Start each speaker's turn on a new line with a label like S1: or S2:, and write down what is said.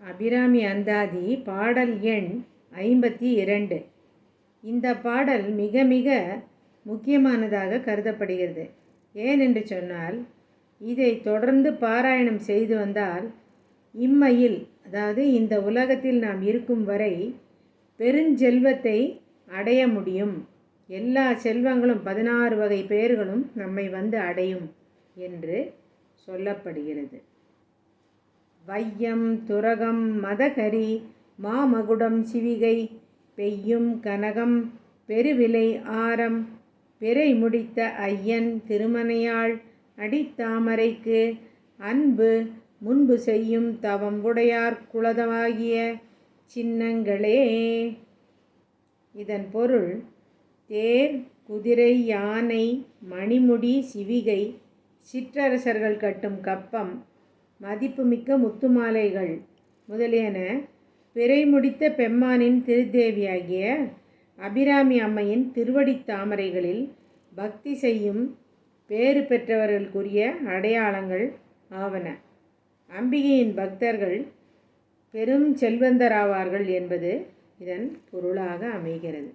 S1: அபிராமி அந்தாதி பாடல் எண் ஐம்பத்தி இரண்டு. இந்த பாடல் மிக மிக முக்கியமானதாக கருதப்படுகிறது. ஏனென்று சொன்னால் இதை தொடர்ந்து பாராயணம் செய்து வந்தால் இம்மையில் அதாவது இந்த உலகத்தில் நாம் இருக்கும் வரை பெருஞ்செல்வத்தை அடைய முடியும். எல்லா செல்வங்களும் பதினாறு வகை பெயர்களும் நம்மை வந்து அடையும் என்று சொல்லப்படுகிறது. வையம் துரகம் மதகரி மாமகுடம் சிவிகை பெய்யும் கனகம் பெருவிலை ஆரம் பிறை முடித்த ஐயன் திருமணையாள் அடித்தாமரைக்கு அன்பு முன்பு செய்யும் தவம் உடையார் குலதமாகிய சின்னங்களே. இதன் பொருள் தேர் குதிரை யானை மணிமுடி சிவிகை சிற்றரசர்கள் கட்டும் கப்பம் மதிப்புமிக்க முத்துமாலைகள். முதலியன பிறை முடித்த பெம்மானின் திருத்தேவியாகிய அபிராமி அம்மையின் திருவடித் தாமரைகளில் பக்தி செய்யும் பேறு பெற்றவர்களுக்குரிய அடையாளங்கள் ஆவன. அம்பிகையின் பக்தர்கள் பெரும் செல்வந்தராவார்கள் என்பது இதன் பொருளாக அமைகிறது.